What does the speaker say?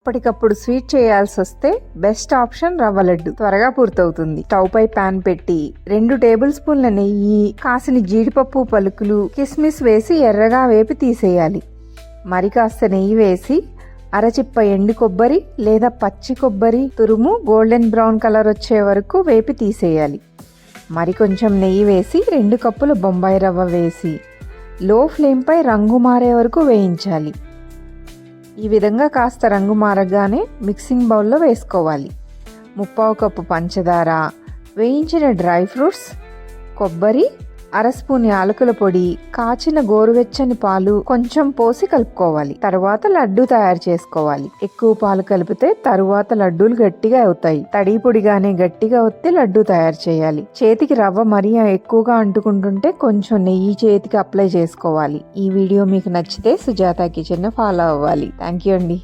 అప్పటికప్పుడు స్వీట్ చేయాల్సి వస్తే బెస్ట్ ఆప్షన్ రవ్వ లడ్డు. త్వరగా పూర్తవుతుంది. స్టవ్ పై పాన్ పెట్టి రెండు టేబుల్ స్పూన్ల నెయ్యి కాసిన జీడిపప్పు పలుకులు కిస్మిస్ వేసి ఎర్రగా వేపి తీసేయాలి. మరి కాస్త నెయ్యి వేసి అరచిప్ప ఎండు కొబ్బరి లేదా పచ్చి కొబ్బరి తురుము గోల్డెన్ బ్రౌన్ కలర్ వచ్చే వరకు వేపి తీసేయాలి. మరి కొంచెం నెయ్యి వేసి రెండు కప్పులు బొంబాయి రవ్వ వేసి లో ఫ్లేమ్పై రంగు మారే వరకు వేయించాలి. ఈ విధంగా కాస్త రంగు మారగానే మిక్సింగ్ బౌల్లో వేసుకోవాలి. ముప్పావు కప్పు పంచదార వేయించిన డ్రై ఫ్రూట్స్ కొబ్బరి అర స్పూన్ యాలకుల పొడి కాచిన గోరువెచ్చని పాలు కొంచెం పోసి కలుపుకోవాలి. తరువాత లడ్డు తయారు చేసుకోవాలి. ఎక్కువ పాలు కలిపితే తరువాత లడ్డూలు గట్టిగా అవుతాయి. తడి పొడిగానే గట్టిగా ఒత్తి లడ్డు తయారు చేయాలి. చేతికి రవ్వ మరీ ఎక్కువగా అంటుకుంటుంటే కొంచెం నెయ్యి చేతికి అప్లై చేసుకోవాలి. ఈ వీడియో మీకు నచ్చితే సుజాత కిచెన్ ఫాలో అవ్వాలి. థ్యాంక్ యూ అండి.